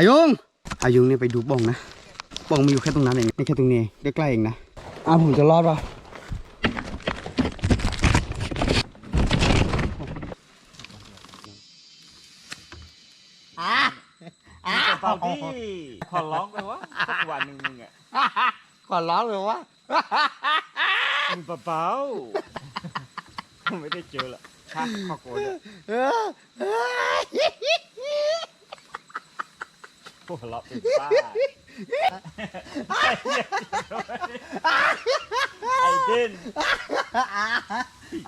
อายุงอายุงเนี่ยไปดูบ้องนะบ้องมันอยู่แค่ตรงนั้นเองไม่แค่ตรงนี้ใกล้ๆเองนะอ้าวผมจะรอดปะเปล่าที่ขอร้องไปว่าสักวันหนึ่งมึงอะขอร้องเลยว่ามึงเปล่าๆไม่ได้เจอละชักข้อโกรธ อะพวกเราเป็นบ้าไอ้เด่น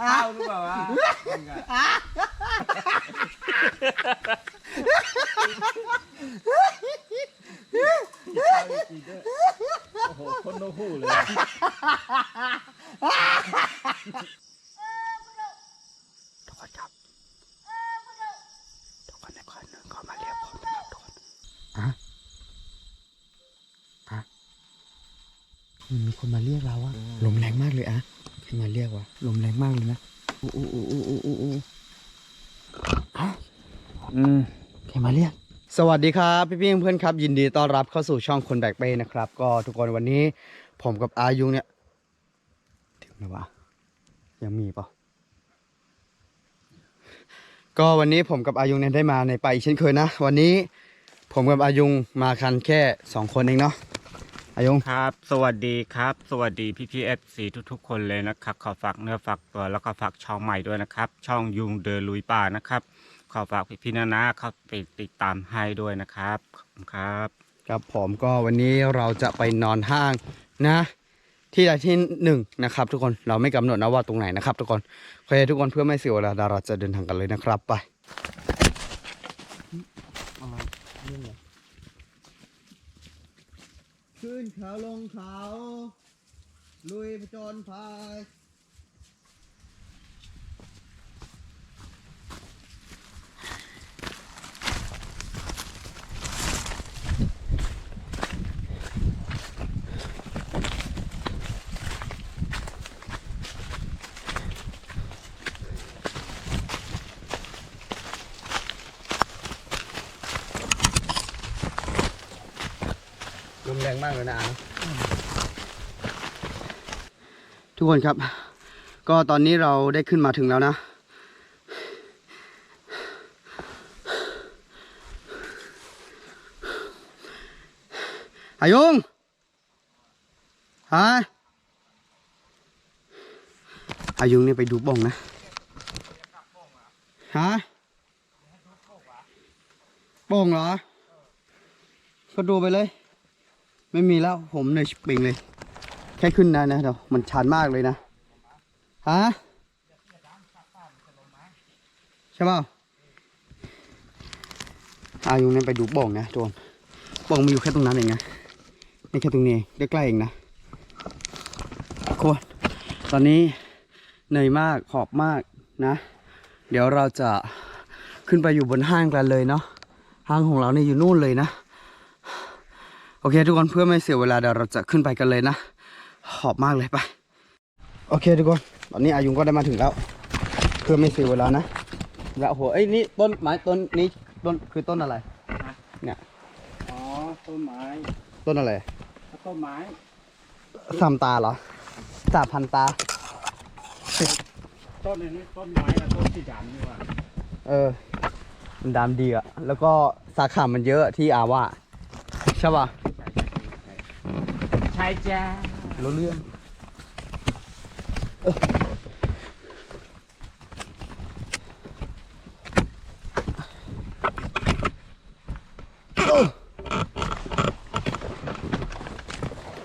ข้าวรือเปล่าวะมึงอะข้าวจริงด้วยโอ้โหคนโนหูเลย ทุกคนครับทุกคนทุกคนเขามาเรียกผมนะครับทุกคนอะอะมันมีคนมาเรียกเราอะลมแรงมากเลยอะใครมาเรียกวะลมแรงมากเลยนะอู้อู้อู้อู้อู้อู้อะ อืม ใครมาเรียก สวัสดีครับพี่พี่เพื่อนๆครับยินดีต้อนรับเข้าสู่ช่องคนแบกเป้นะครับ ก็ทุกคนวันนี้ผมกับอายุเนี่ยถึงไหมวะยังมีปล่าก็วันนี้ผมกับอายุเนี่ยได้มาในไปอีกเช่นเคยนะ วันนี้ผมกับอายุมากันแค่สองคนเองเนาะอายุครับ สวัสดีครับ สวัสดีพี่พีเอฟซีทุก ๆ คนเลยนะครับขอฝากเนื้อฝากตัวแล้วก็ฝากช่องใหม่ด้วยนะครับ ช่องยุงเดอลุยป่านะครับ ขอฝากพี่ๆนานาเข้าไปติดตามให้ด้วยนะครับขอบคุณครับ ครับผมก็วันนี้เราจะไปนอนห้างนะ ที่ใดที่หนึ่งนะครับ ทุกคนเราไม่กำหนดนะว่าตรงไหนนะครับ ทุกคนโอเคทุกคนเพื่อไม่เสียเวลาเราจะเดินทางกันเลยนะครับไปขึ้นเขาลงเขา ลุยผจญภัย ลมแรงมากเลยนะทุกคนครับ ก็ตอนนี้เราได้ขึ้นมาถึงแล้วนะอายุงฮะอายุงเนี่ยไปดูบ้องนะฮะบ้องเหรอ ก็ดูไปเลย ไม่มีแล้วผมเหนื่อยชิบปิงเลย แค่ขึ้นนะนะเดี๋ยวมันชันมากเลยนะฮะใช่เปล่าอายุนี่ยไปดูบ้องนะโจนบ้องมันอยู่แค่ตรงนั้นเองนะไม่แค่ตรงนี้ใกล้ๆเองนะควรตอนนี้เหนื่อยมากหอบมากนะ เดี๋ยวเราจะขึ้นไปอยู่บนห้างกันเลยเนาะห้างของเราเนี่ยอยู่นู่นเลยนะ โอเค ทุกคนเพื่อไม่เสียเวลาเดี๋ยวเราจะขึ้นไปกันเลยนะ หอบมากเลยไป โอเคทุกคน ตอนนี้อายุงก็ได้มาถึงแล้ว เพื่อไม่เสียเวลานะ แล้วโอ้โหเอ้ยนี่ต้นไม้ต้นนี้ต้นคือต้นอะไร เนี่ย อ๋อ ต้นไม้ ต้นอะไร ต้นไม้สามตาเหรอสามพันตา ต้นนี้ต้นไม้และต้นที่ดำนี่ว่ะเออ มันดำดีอะแล้วก็สาขามันเยอะที่อาว่าใช่ป่ะใช่ จ้ารู้เรื่อง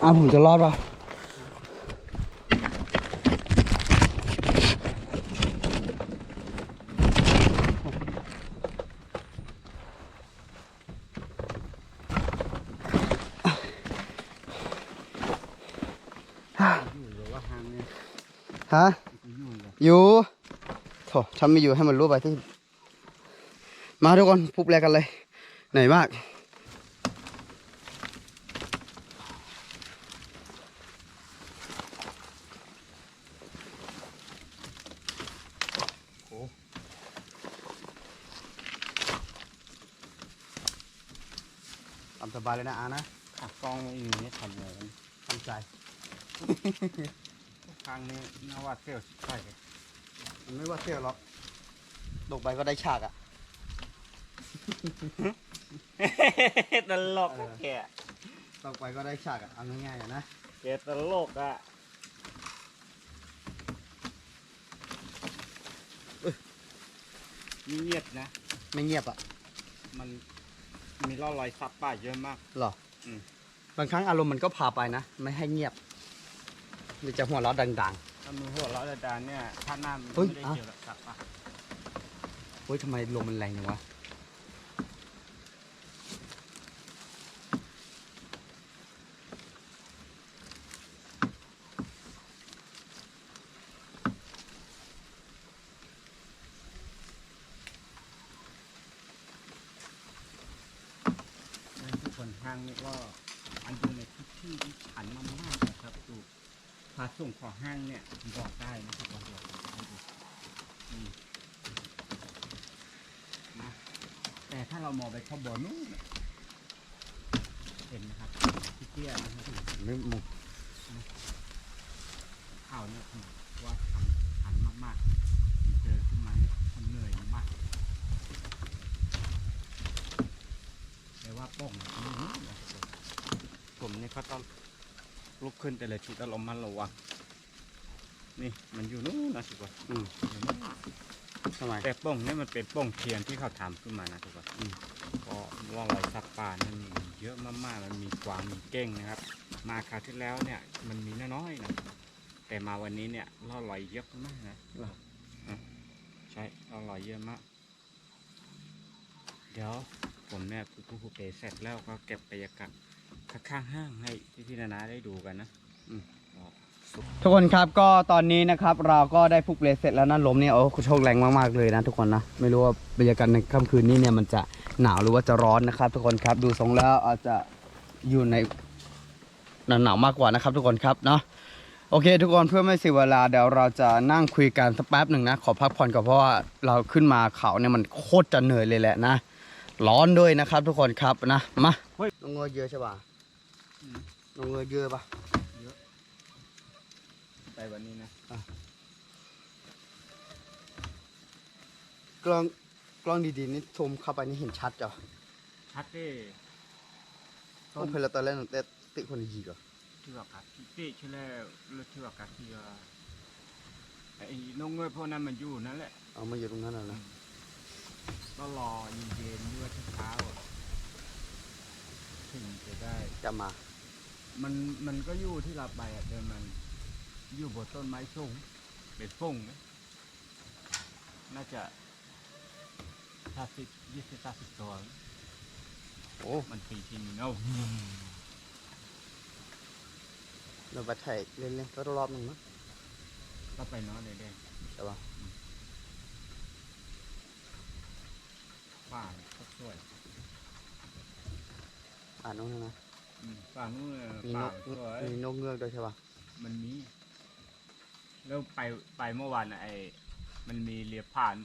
อะผมจะรอดป่ะ อยู่หรือว่าทางเนี่ย ฮะ อยู่เลยอยู่โถฉันไม่อยู่ให้มันรู้ไปที่ มาทุกคนพุบแรกกันเลยเหนื่อยมากทำสบายเลยนะอานะอะกล้องอย่างนี้ทำเลยทำใจ ทุกครั้งนี้น่าว่าเซลล์ใช่เลยมันไม่ว่าเที่ยวหรอกตกไปก็ได้ฉากอะ ตลกแกตกไปก็ได้ฉากอะ เอาง่ายๆอะนะ แกตลกอะเงียบนะ ไม่เงียบอะ มันมีร่องรอยซับป่าเยอะมาก หรออมบางครั้งอารมณ์มันก็พาไปนะ ไม่ให้เงียบ มันจะหัวเราะดังถ้ามือหัวเราะดานเนี่ยถ้าหน้ามันเฮ้ยไม่ได้อะเกี่ยวกับซับป่าๆเฮ้ยทำไมลมมันแรงจังวะทุกคนห้างนี่ก็อันอยู่ในทุกที่ที่ฉันมามากนะครับดู พาส่งของห้างเนี่ยบอกได้นะครับบอกบอกให้ดูนี่นะแต่ถ้าเรามองไปข้างบนนู้นน่ะเห็นนะครับที่เตี้ยนะครับไม่มุกข่าวเนี่ยผมว่าหันหันมากๆ เจอขึ้นมาเนี่ยมันเหนื่อยมากแต่ว่าโป้งเนี่ยมันไม่เหนื่อยนะครับผมเนี่ยก็ต้อง ลุกขึ้นแต่ละทีต้องระมัดระวังนี่มันอยู่นู้นนะทุกคนอืมอยู่นู้นทำไมแต่โป้งเนี่ยมันเป็นโป้งเทียนที่เขาทำขึ้นมานะทุกคนอืมก็ร่องรอยซักป่าเนี่ยมีเยอะมากๆมันมีกวางมีเก้งนะครับ มาคราวที่แล้วเนี่ยมันมีน้อยๆนะแต่มาวันนี้เนี่ยล่อลอยเยอะมากนะอะใช่ล่อลอยเยอะมาก เดี๋ยวผมเนี่ยพูดพูดไปเสร็จแล้วก็เก็บบรรยากาศ ข้างๆห้างให้พี่พี่ๆนานาได้ดูกันนะอืมก็สุดทุกคนครับก็ตอนนี้นะครับเราก็ได้พุกเลสเสร็จแล้วนะลมเนี่ยโอ้โชคแรงมากๆเลยนะทุกคนนะไม่รู้ว่าบรรยากาศในค่ำคืนนี้เนี่ยมันจะหนาวหรือว่าจะร้อนนะครับ ทุกคนครับดูทรงแล้วอาจจะอยู่ในหนาวๆมากกว่านะครับ ทุกคนครับเนาะโอเค ทุกคนเพื่อไม่เสียเวลาเดี๋ยวเราจะนั่งคุยกันสักแป๊บหนึ่งนะขอพักผ่อนก่อนเพราะว่าเราขึ้นมาเขาเนี่ยมันโคตรจะเหนื่อยเลยแหละนะร้อนด้วยนะครับ ทุกคนครับนะมาน้องเงยเยอะใช่ป่ะ อืมน้องเงยเยอะป่ะเยอะไปวันนี้นะกล้องกล้องดีๆนี่ซูมเข้าไปนี่เห็นชัดจ้ะชัดเด้ต้นเพลตอนแรกแต่ติคนยีก่ะที่ว่ากัดที่ชื่อแล้วเลือกที่ว่ากัดที่ว่าไอ้นงเงยพวกนั้นมันอยู่นั่นแหละเอามาอยู่ตรงนั้นน่ะนะก็รอเย็นๆด้วยเช้าๆอะถึงจะได้จะมา มันมันก็อยู่ที่เราไปอะแต่มันอยู่บนต้นไม้สูงเป็นฟงนะน่าจะห้าสิบยี่สิบสามสิบตัวโอ้มันปีที่นี่เนาะเราไปถ่ายเล่นๆก็รอบหนึ่งมั้งก็ไปเนาะเด็กแต่ว่าๆป่าเนี่ยก็สวยอ่านน้องนะนะอืม ป่านู่นน่ะมีนป่ากสวยมีนกเงือกด้วยใช่ป่ะมันมี แล้วไปไปเมื่อวานน่ะไอ้มันมีเรือผ่าน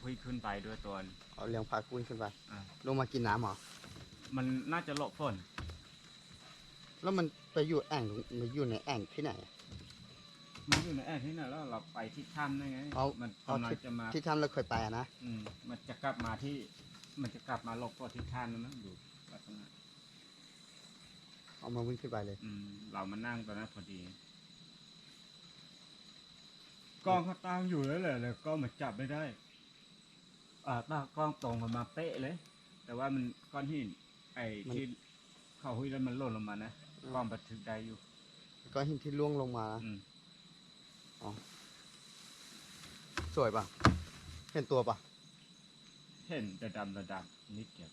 พุ้ยขึ้นไปด้วยตัวนึงเอาเลี้ยงพากุ้งขึ้นไป อ่า ลงมากินน้ำเหรอ มันน่าจะหลบฝนแล้วมันไปอยู่แอ่งมันอยู่ในแอ่งที่ไหนอะ มันอยู่ในแอ่งที่ไหนแล้วเราไปที่ถ้ำได้ไงเอามันเอากำลังที่ จะมาที่ท่านเราเคยไปอะนะอืมมันจะกลับมาที่ มันจะกลับมาหลบฝนที่ถ้ำนั่นนะอยู่ลักษณะ เอามาวิ่งขึ้นไปเลย อืมเรามานั่งตอนนั้นพอดี กล้องเขาตามอยู่แล้วแหละแล้วกล้องมันจับไม่ได้ อ่าตากล้องตรงกันมาเป๊ะเลย แต่ว่ามันก้อนหินไอ้มัน ที่เข้าหุยแล้วมันหล่นลงมานะกล้องบันทึกได้อยู่ก็หินที่ล่วงลงมาอืมสวยป่ะเห็นตัวป่ะเห็นแต่ดำระดับนิดเดียว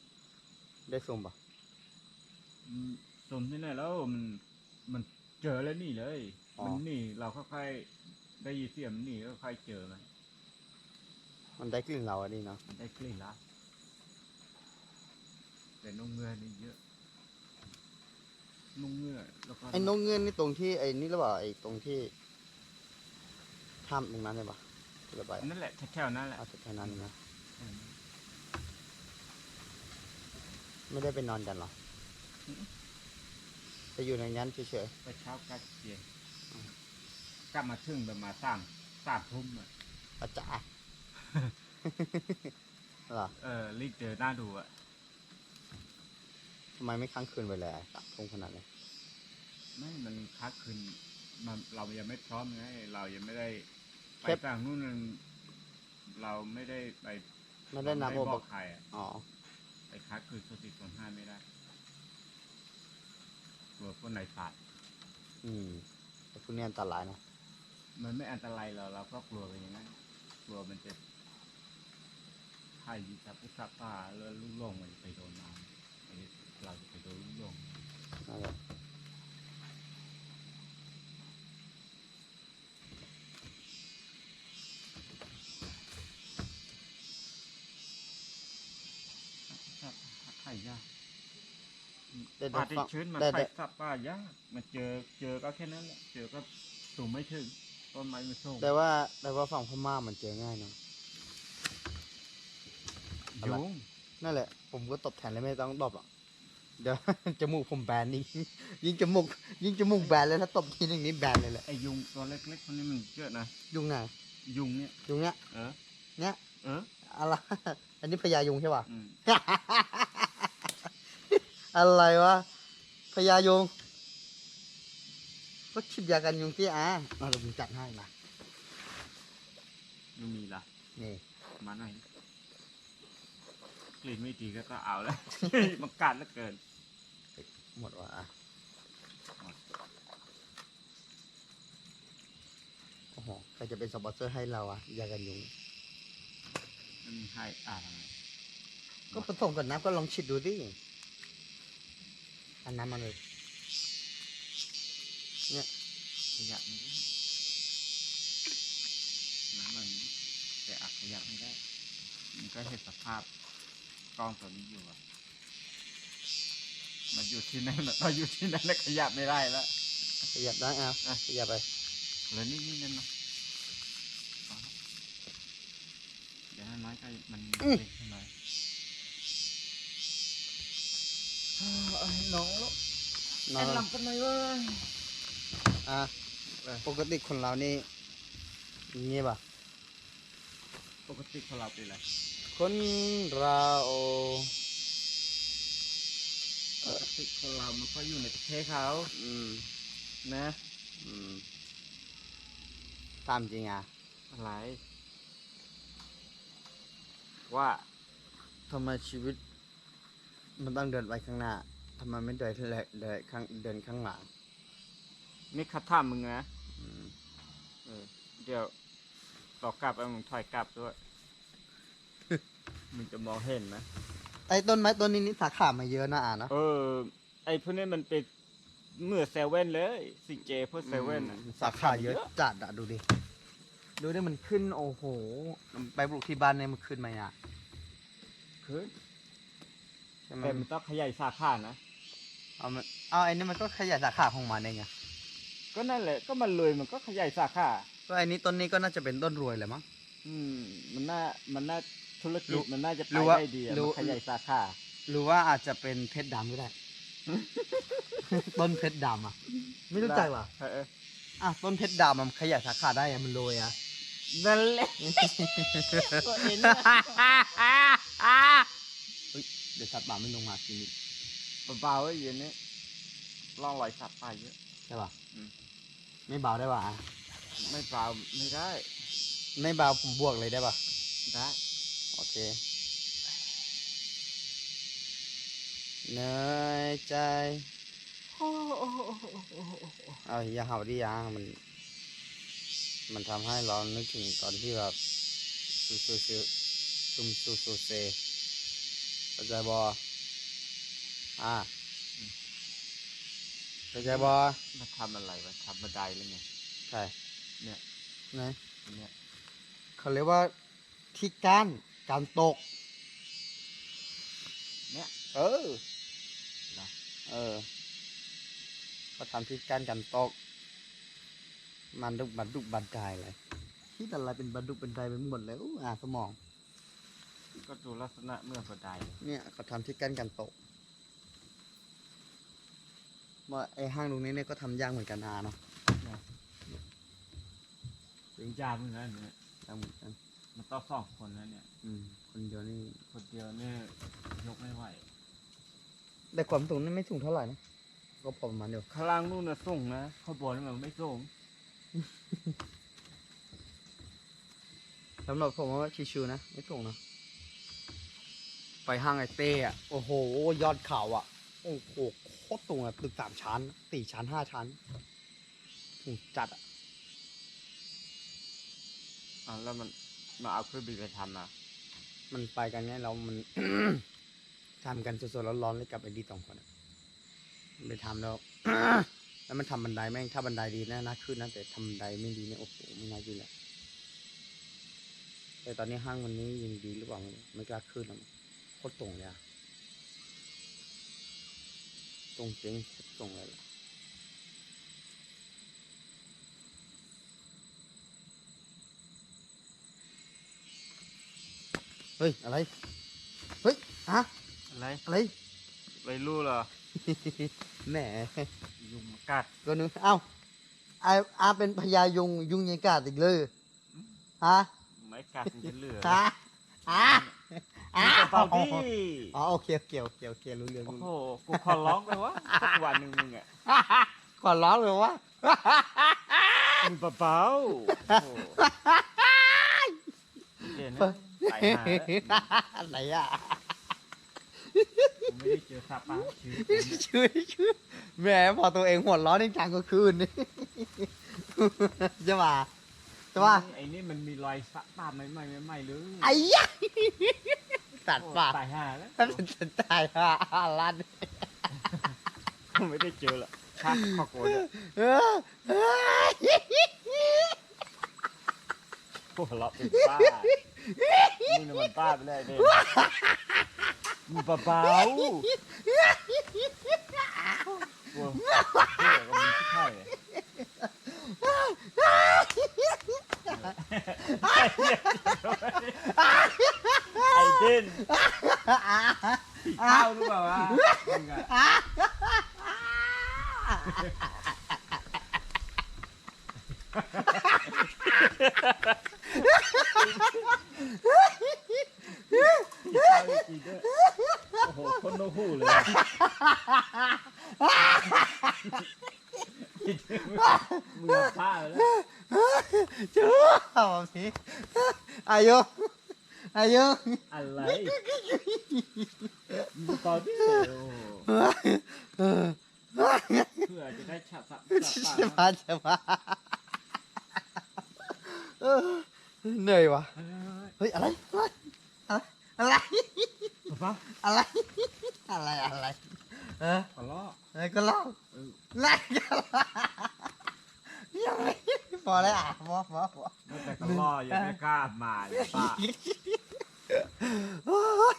ได้ซูมป่ะอืม สมที่ไหนแล้วมันมันเจอแล้วหนี่เลย อ๋อ มันหนี่เราค่อยๆได้ยินเสียงมันหนี่ก็ค่อยเจอมันมันได้กลิ่นเราอันนี้เนาะมันได้กลิ่นละแต่นกเงือกนี่เยอะนกเงือกแล้วก็ไอ้นกเงือกนี่ตรงที่ไอ้นี่หรือเปล่าไอ้ตรงที่ถ้ำตรงนั้นเลยป่ะที่เราไปนั่นแหละแถวๆนั่นแหละเอาแค่นั้นนะอืมไม่ได้ไปนอนกันเหรอ จะอยู่ในงั้นเฉยไปเช้ากัดเย็นกลับมาถึงประมาณสามสามทุ่มอะๆอาจารย์ เหรอเออรีบเจอหน้าดูอะทำไมไม่ค้างคืนไปเลยอะตักทงขนาดนี้ไม่มันค้าคืนมันเรายังไม่พร้อมไงเรายังไม่ได้ไปแค่ต่างนู่นนั่นเราไม่ได้ไปไม่ได้นับเราว่าบอกใครอะอ๋อ ไปค้าคืนสติส่วนห้าไม่ได้ กลัวคนไหนฝาด อืมแต่พวกนี้อันตรายนะมันไม่อันตรายเราเราก็กลัวไปอย่างนั้นกลัวมันจะไข่ยิสับอุสับป่าแล้วลูกหลงมันไปโดนน้ำไอ้เราจะไปโดนลูกหลงนั่นแหละสับ ไข่ยากได้ป่าได้ที่ฟังชื้นมาได้ไข่ได้สับป่ายากมันเจอเจอก็แค่นั้นแหละเจอก็สูงไม่ถึงต้นไม้มันสูงแต่ว่าแต่ว่าฝั่งพม่ามันเจอง่ายเนอะอะไร ยุงนั่นแหละ ผมก็ตบแทนเลยไม่ต้องตบหรอกเดี๋ยว จมูกผมแบนยิ่งยิ่งจมูกยิ่งจมูกแบนเลยถ้าตบทีหนึงนี้แบนเลยแหละไอ้ยุงตัวเล็กๆคนนี้มันเยอะนะยุงไหนยุงเนี่ยยุงเนี้ย เออเนี้ย เอออะไร อันนี้พญายุงใช่ป่ะ อืม อะไรวะพญายุงก็ฉีดยากันยุงที่อะมาเราผมจัดให้มายุงมีละนี่ มาหน่อยกลิ่นไม่ดีก็ต้องเอาแล้ว มันกัดเหลือเกิน หมดว่ะอะหมดโอ้โหใครจะเป็นสปอนเซอร์ให้เราอะยากันยุงมันมีให้อ่านอะไรก็ผสมกับน้ำก็ลองฉีดดูดิ อันน้ำมันเลย เนี่ยขยับไม่ได้น้ำมันนี้แต่อักขยับไม่ได้ มันก็เห็นสภาพกล้องตัวนี้อยู่อะมันอยู่ที่นั่นมันก็อยู่ที่นั่นแล้วขยับไม่ได้แล้วขยับได้เอาอะขยับไปแล้วนี่นี่นั่นนะเอาละเดี๋ยวน้อยๆก็มันเล็กขึ้นมาเอ้ย น้องลูกนอแอนนลำกันหน่อยเว้ยอะเออปกติคนเรานี่อย่างงี้ป่ะปกติของเราเป็นอะไรคนเราปกติของเรามันก็อยู่ในประเทศเขาอืมนะอืมตามจริงอะอะไรว่าทำไมชีวิต มันต้องเดินไปข้างหน้าทำไมไม่เดินเลยเดินข้างเดินข้างหลังนี่คัดท่ามมึงนะอืมเออเดี๋ยวต่อกลับเอามึงถอยกลับด้วย มึงจะมองเห็นไหมไอ้ต้นไม้ต้นนี้นี่สาขามาเยอะนะอะเนอะเออ ไอพวกนี้มันเป็นเมื่อเซเว่นเลยสิเจพวกเซเว่นอืมสาขาเยอะจัดอะดูดิ ดูดิมันขึ้นโอ้โห ไปปลูกที่บ้านเนี่ยมันขึ้นไหมอะคือ ใช่ไหมแต่มันต้องขยายสาขานะ เอามันเอาไอ้นี่มันก็ขยายสาขาของมันเองไงก็นั่นแหละ ก็มันเลยมันก็ขยายสาขา ก็ไอ้นี้ต้นนี้ก็น่าจะเป็นต้นรวยแหละมั้ง อืม มันน่า มันน่าธุรรู้กิจมันน่าจะไปรู้ว่าได้ดีอะรู้ มันขยายสาขา หรือว่าอาจจะเป็นเพชรดำก็ได้ ต้นเพชรดำอะ ไม่รู้จักว่ะเอออะต้นเพชรดำมันขยายสาขาได้อะมันรวยอะนั่นแหละ ก็เห็นเฮ้ย เดี๋ยวสัตว์ป่ามันลงมาทีนี้เบาๆไอ้เย็นนี้ล่องรอยสัตว์ป่าเยอะ ใช่ป่ะอืม ไม่เบาได้ป่ะอะไม่เบาไม่ได้ไม่เบาผมบวกเลยได้ป่ะ ได้โอเคเหนื่อยใจ เอาอย่าเห่าดิยามัน มันทำให้เรานึกถึงตอนที่แบบซูซูซูซุมซูซูเซ เข้าใจบออ่าเข้าใจบอมาทำอะไรวะทำบันไดหรือไงใช่เนี่ยไหนอันเนี่ยเขาเรียกว่าที่กั้นการตก เนี่ยเออ เหรอเออเขาทำที่กั้นการตก มันดุกบันดุกบันไดเลยคิดอะไรเป็นบันดุกบันไดไปหมดเลยอู้อ่าสมอง ก็ดูลักษณะเมื่อบันไดเนี่ยเขาทำที่กั้นการตกว่าไอ้ห้างตรงนี้เนี่ยก็ทำยากเหมือนกันอาเนาะถึงยามเหมือนกันเนี่ยยากเหมือนกันมันต้องสองคนนะเนี่ย อืม คนเดียวนี่คนเดียวเนี่ยยกไม่ไหว แต่ความสูงนี่ไม่สูงเท่าไหร่นะ ก็พอประมาณเดียวข้างล่างนู่นนะส่งนะข้างบนนี่มันไม่ส่งสำหรับผมว่าชิวๆนะ ไม่สูงนะ ไปห้างไอเต้อะโอ้โห ยอดเขาอะโอ้โหโคตรสูงอะตึกสามชั้นสี่ชั้นห้าชั้นสูงจัดอะอ่าแล้วมันมาเอาเครื่องบินไปทำนะมันไปกันไงเรามัน ทำกันสดๆร้อนๆเลยกับไอ้ดีสองคนอะไปทำแล้ว แล้วมันทำบันไดแม่งถ้าบันไดดีนะน่าขึ้นนะแต่ทำบันไดไม่ดีเนี่ยโอ้โหไม่น่าขึ้นเลยแต่ตอนนี้ห้างวันนี้ยังดีหรือเปล่าไม่รู้ไม่กล้าขึ้นแล้ว โคตรตรงเลยอะตรงเจ๊งโคตรตรงเลยล่ะเฮ้ย อะไร เฮ้ยฮะอะไรอะไรไม่รู้เหรอแหมยุงมากัดก็นึกเอ้าอาอาเป็นพญายุงยุงยังกาดอีกเลยฮะไม่กัดมันจะเหลือ ฮะฮะ มีกระเป๋าดิอ๋อโอเคโอเคโอเคโอเครู้เรื่องโอ้โหกูขอร้องไปวะสักวันหนึ่งมึงอะขอร้องเลยว่ามึงเบาๆโอ้โหเด่นนะตายหาแล้วอะไรอะผมไม่ได้เจอซาป้าชีวิตผมเนี่ยชื่อชื่อแหมพอตัวเองหัวร้อนในกลางก็คืนนี่ใช่ป่ะใช่ป่ะไอ้นี่มันมีรอยสักปาดใหม่ใหม่ใหม่ๆเลยไอ้ยะ ตัดปากโอ้ตายห่าแล้วถ้าเป็นตายอะลั่นผมไม่ได้เจอหรอกชักข้อโกนเนี่ยเออเออหัวเราะเป็นบ้ามึงน่ะมันบ้าไปเลยเด่นมึงเบาๆกลัวกลัวกับมึงที่ไข่เลย ไอ้เด่นข้าวรือเปล่าวะมึงอะข้าวไม่กินด้วยโอ้โหคนโนหูเลยอะมึงเอาผ้าไปแล้ว จู๊เอาสิอายุอายุอะไรมึงตอนที่โอ้โหเออเพื่อจะได้ฉับสับสับจะปากมาจะมาเออเหนื่อยวะเฮ้ยเฮ้ยอะไรอะไรอะไรป๊าอะไรอะไรอะไรเออ ขอล้อ อะไรก็เล่า เออ ไล่กันละยังไม่พอแล้วอะพอพอพอ แต่ก็ล้อยังไม่กล้ามาเนี่ยป้า โอ้ย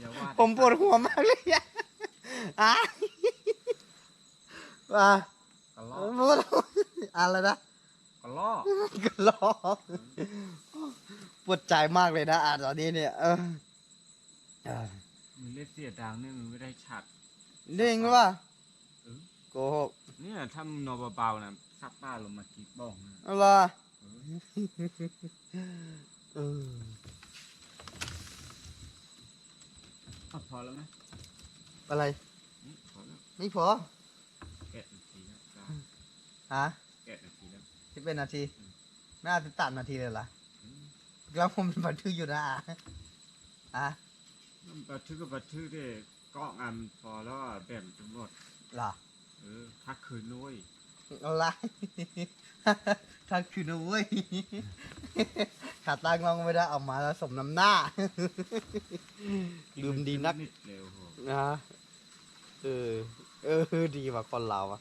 อย่าว่าแต่ผมปวดหัวมากเลยอะอะอะก็ล้อปวดหัวอะไรนะก็ล้อก็ร้องปวดใจมากเลยนะอะตอนนี้เนี่ยเออเออมึงเล่นเสียดังเนี่ยมึงไม่ได้ฉัดเด้งป่ะเออ โกหกเนี่ยถ้ามึงนอนเบาๆนะซักป้าลงมาคิดบ้องนะอะไรเออ เออ เอาพอแล้วไหมอะไรอืมพอแล้วไม่พอแกะนาทีแล้วจ้าฮะแกะนาทีแล้วที่เป็นนาทีอืม ไม่อาจจะตัดนาทีเลยล่ะอืมแล้วผมเป็นบันทึกอยู่นะอะอะมันบันทึกกับบันทึกเด้ก็งานพอแล้วอะแบ่งจำรวจเหรอเออพักคืนนุ้ย อะไรทางคืนนะเว้ยขาตั้งลองไม่ได้เอามาแล้วสมน้ำหน้าลืมดีนักนิดเร็วโหนะเออ เออ ดีกว่าคนเราอะ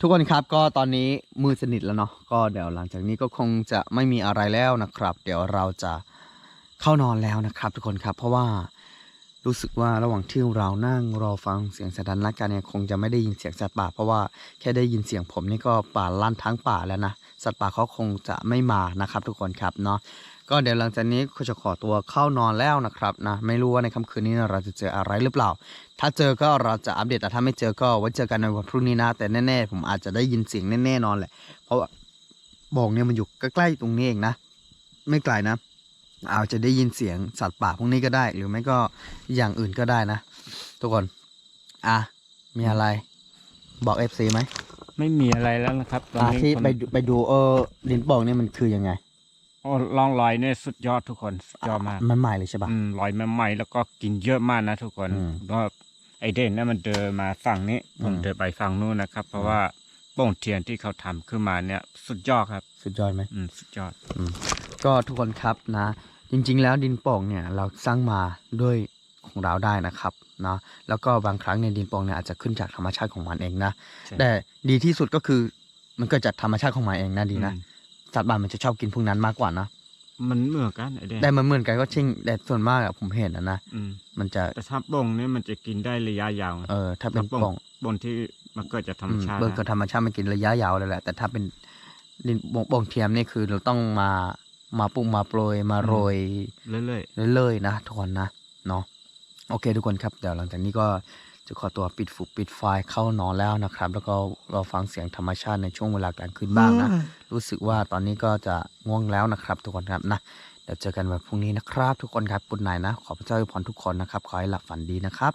ทุกคนครับก็ตอนนี้มือสนิทแล้วเนาะก็เดี๋ยวหลังจากนี้ก็คงจะไม่มีอะไรแล้วนะครับ เดี๋ยวเราจะเข้านอนแล้วนะครับ ทุกคนครับ เพราะว่า รู้สึกว่าระหว่างที่เรานั่งรอฟังเสียงสถานการณ์เนี่ยคงจะไม่ได้ยินเสียงสัตว์ป่า เพราะว่าแค่ได้ยินเสียงผมนี่ก็ป่าลั่นทั้งป่าแล้วนะสัตว์ป่าเขาคงจะไม่มานะครับ ทุกคนครับเนาะก็เดี๋ยวหลังจากนี้ก็จะขอตัวเข้านอนแล้วนะครับนะไม่รู้ว่าในค่ำคืนนี้เราจะเจออะไรหรือเปล่า ถ้าเจอก็เราจะอัปเดตแต่ถ้าไม่เจอก็ไว้เจอกันในวันพรุ่งนี้นะแต่แน่ๆผมอาจจะได้ยินเสียงแน่ๆนอนแหละเพราะว่าบ่องเนี่ยมันอยู่ใกล้ๆตรงนี้เองนะ ไม่ไกลนะ อาจจะได้ยินเสียงสัตว์ป่าพวกนี้ก็ได้ หรือไม่ก็อย่างอื่นก็ได้นะ ทุกคน อะ มีอะไร บอก FC ไหมไม่มีอะไรแล้วนะครับตอนอะนี้ที่คนไปดูไปดูเออดินป่องเนี่ยมันคือยังไงโอ้ลองลอยเนี่ยสุดยอดทุกคนสุดยอดมากมันใหม่เลยใช่ปะ อืมลอยใหม่ๆแล้วก็กินเยอะมากนะทุกคนอืมก็ไอเด่นนั่นมันเดินมาฝั่งนี้ ผมอืม เดินไปฝั่งนู้นนะครับ เพราะว่า โป่งเทียนที่เขาทำขึ้นมาเนี่ย สุดยอดครับ สุดยอดไหมอืมสุดยอดก็ทุกคนครับนะ จริง ๆ แล้วดินโป่งเนี่ยเราสร้างมาด้วยของเราได้นะครับเนาะแล้วก็บางครั้งเนี่ยดินโป่งเนี่ยอาจจะขึ้นจากธรรมชาติของมันเองนะใช่แต่ดีที่สุดก็คือมันเกิดจากธรรมชาติของมันเองนะดีนะอืมสัตว์บ้านมันจะชอบกินพวกนั้นมากกว่านะมันเหมือนกันไอเด่นแต่มันเหมือนกันก็ชิงแต่ส่วนมากอะผมเห็นนะนะอืมมันจะแต่ถ้าโป่งเนี่ยมันจะกินได้ระยะยาวไงเออถ้าเป็นโป่งโป่งโป่งที่ มันเกิดจากธรรมชาติเบิร์นะก็ธรรมชาติมันกินระยะยาวเลยแหละ แต่ถ้าเป็นดินโป่งโป่งเทียมนี่คือเราต้องมามาปรุงมาโปรยมาโรยเรื่อยเรื่อยๆนะทุกคนนะเนาะโอเคทุกคนครับเดี๋ยวหลังจากนี้ก็จะขอตัวปิดฟุปิดไฟล์เข้านอนแล้วนะครับ แล้วก็รอฟังเสียงธรรมชาติในช่วงเวลากลางคืนบ้างนะรู้สึกว่าตอนนี้ก็จะง่วงแล้วนะครับ ทุกคนครับนะเดี๋ยวเจอกันวันพรุ่งนี้นะครับ ทุกคนครับกุดไนนะ ขอพระเจ้าอวยพรทุกคนนะครับขอให้หลับฝันดีนะครับ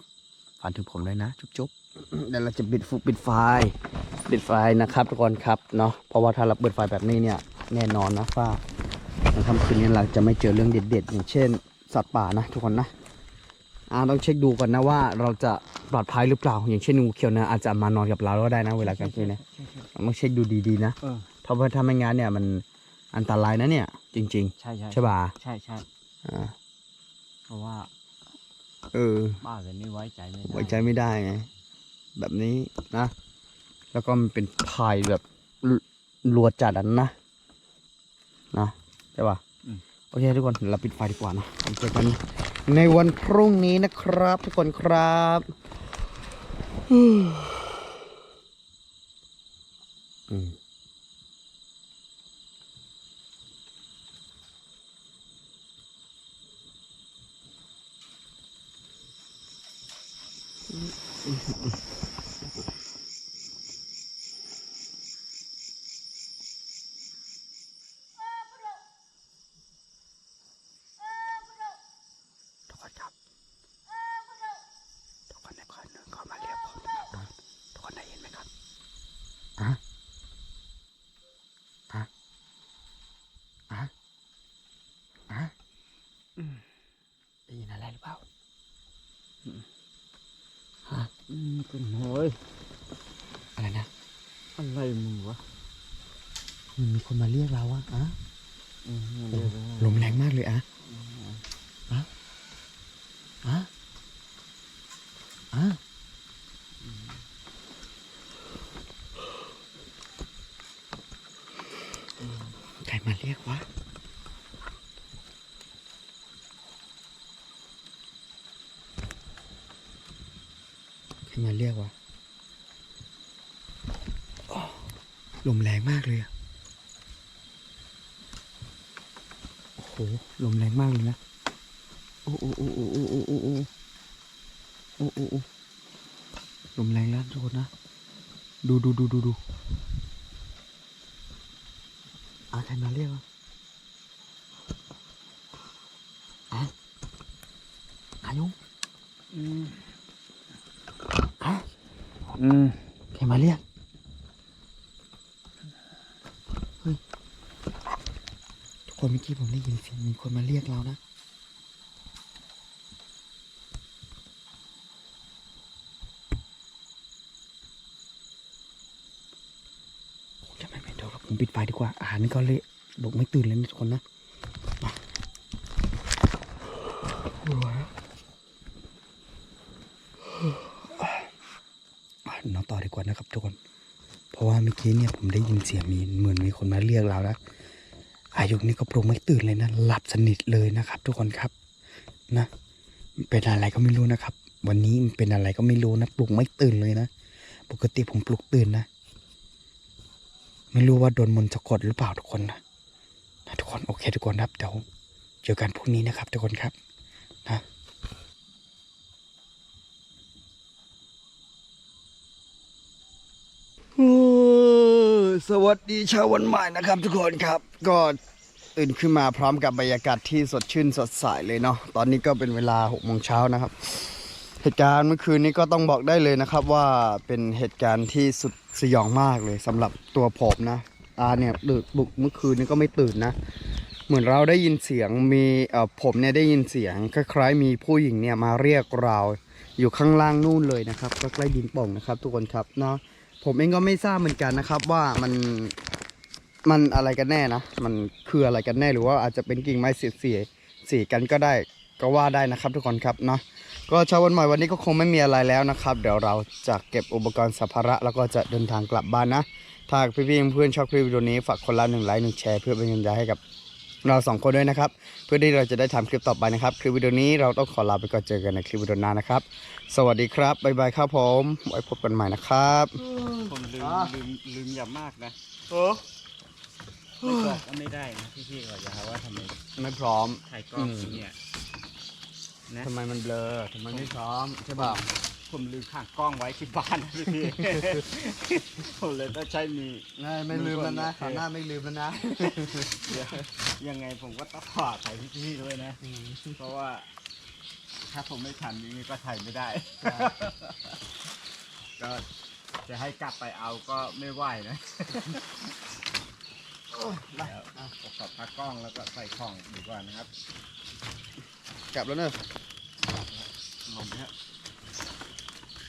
ฝันถึงผมด้วยนะ จุ๊บๆ เดี๋ยวเราจะปิดฟุปิดไฟล์ปิดไฟล์นะครับทุกคนครับเนาะเพราะว่าถ้าเราเปิดไฟล์แบบนี้เนี่ยแน่นอนนะว่าในค่ำคืนนี้เราจะไม่เจอเรื่องเด็ดๆ อย่างเช่น สัตว์ป่านะทุกคนนะอ่าต้องเช็คดูก่อนนะว่าเราจะปลอดภัยหรือเปล่า อย่างเช่นงูเขียวนะอาจจะมานอนกับเราก็ได้นะเวลากลางคืนเนี่ยต้องเช็คดูดีๆนะๆเออเพราะว่าถ้าไม่งั้นเนี่ยมันอันตรายนะเนี่ย จริงใช่ใช่ๆใช่ป่ะใช่ใช่อ่าเพราะว่า เออบ้านแบบนี้ไว้ใจไม่ได้ไว้ใจไม่ได้ไง แบบนี้นะ แล้วก็มันเป็นพายแบบรรัวจัดอันนะนะใช่ป่ะโอเคทุกคนเราปิดไฟดีกว่านะเราเจอกันในวันพรุ่งนี้นะครับ ทุกคนครับอืมทุกคนครับทุกคนในคนหนึ่งเขามาเรียกผมนะครับทุกคนได้ยินไหมครับอะอะอะอะได้ยินอะไรหรือเปล่า อืมเป็นโอย อะไรนะ อะไรมึงวะ มันมี คนมาเรียกเราอะอะอืมโอ้ลมแรงมากเลยอะอะอะอะใครมาเรียกวะใครมาเรียกวะอ้อลมแรงมากเลยอะโอ้โห ลมแรงมากเลยนะ โอ้โอ้โอ้โอ้โอ้โอ้โอ้โอ้โอ้โอ้โอ้ลมแรงแล้วทุกคนนะ ดูดูดูดูดูอาใครมาเรียกวะอะอายุ อืม อะ อืม ใครมาเรียก เฮ้ย ทุกคนเมื่อกี้ผมได้ยินเสียงมี คนมาเรียกเรานะ จะไม่เป็นเดี๋ยวผมปิดไฟดีกว่า อาหารนี่ก็เละบกไม่ตื่นเลยนะทุกคนนะมาโอ้ยอะนอนต่อดีกว่านะครับทุกคน เพราะว่าเมื่อกี้เนี่ยผมได้ยินเสียงมีเหมือนมีคนมาเรียกเราแล้ว อายุนี่ก็ปลุกไม่ตื่นเลยนะหลับสนิทเลยนะครับ ทุกคนครับนะเป็นอะไรก็ไม่รู้นะครับ วันนี้มันเป็นอะไรก็ไม่รู้นะปลุกไม่ตื่นเลยนะ ปกติผมปลุกตื่นนะ ไม่รู้ว่าโดนมนต์สะกดหรือเปล่าทุกคนนะนะทุกคนโอเคทุกคนครับเดี๋ยวเจอกันพรุ่งนี้นะครับ ทุกคนครับ สวัสดีเช้าวันใหม่นะครับทุกคนครับ ก็ตื่นขึ้นมาพร้อมกับบรรยากาศที่สดชื่นสดใสเลยเนาะตอนนี้ก็เป็นเวลาหกโมงเช้านะครับ เหตุการณ์เมื่อคืนนี้ก็ต้องบอกได้เลยนะครับ ว่าเป็นเหตุการณ์ที่สุดสยองมากเลยสำหรับตัวผมนะอาเนี่ยดึกบุกเมื่อคืนนี้ก็ไม่ตื่นนะ เหมือนเราได้ยินเสียงมีเอ่อผมเนี่ยได้ยินเสียงคล้ายๆมีผู้หญิงเนี่ยมาเรียกเราอยู่ข้างล่างนู่นเลยนะครับก็ใกล้ดินป่องนะครับ ทุกคนครับเนาะ ผมเองก็ไม่ทราบเหมือนกันนะครับว่ามันมันอะไรกันแน่นะ มันคืออะไรกันแน่หรือว่าอาจจะเป็นกิ่งไม้เสียดสีสีกันก็ได้ก็ว่าได้นะครับทุกคนครับเนาะก็เช้าวันใหม่วันนี้ก็คงไม่มีอะไรแล้วนะครับ เดี๋ยวเราจะเก็บอุปกรณ์สัมภาระแล้วก็จะเดินทางกลับบ้านนะถ้าพี่ๆเพื่อนชอบคลิปวิดีโอนี้ฝากคนละหนึ่งไลค์หนึ่งแชร์เพื่อเป็นกำลังใจให้กับ เราสองคนด้วยนะครับ เพื่อที่เราจะได้ทำคลิปต่อไปนะครับ คลิปวิดีโอนี้เราต้องขอลาไปก่อนเจอกันในคลิปวิดีโอหน้านะครับ สวัสดีครับบ๊ายบายครับผมไว้พบกันใหม่นะครับผมลืมอะลืมลืมอย่ามากนะโอ้ไม่บอกก็ไม่ได้นะพี่ๆก็อย่าหาว่าทำไมไม่พร้อมถ่ายกล้องอย่างเนี่ยนะทำไมมันเบลอทำไมไม่พร้อมใช่เปล่า ผมลืมข้างกล้องไว้ที่บ้านนะพี่ ผมเลยต้องใช้มีไม่ลืมแล้วนะคราวหน้าไม่ลืมแล้วนะ เดี๋ยวยังไงผมก็ต้องขอถ่ายพี่ๆด้วยนะ เพราะว่า ถ้าผมไม่ทันนี้ก็ถ่ายไม่ได้ ก็จะให้กลับไปเอาก็ไม่ไหวนะเดี๋ยวประกอบตากล้องแล้วก็ใส่ของดีกว่านะครับ กลับแล้วเนอะลงเนี่ย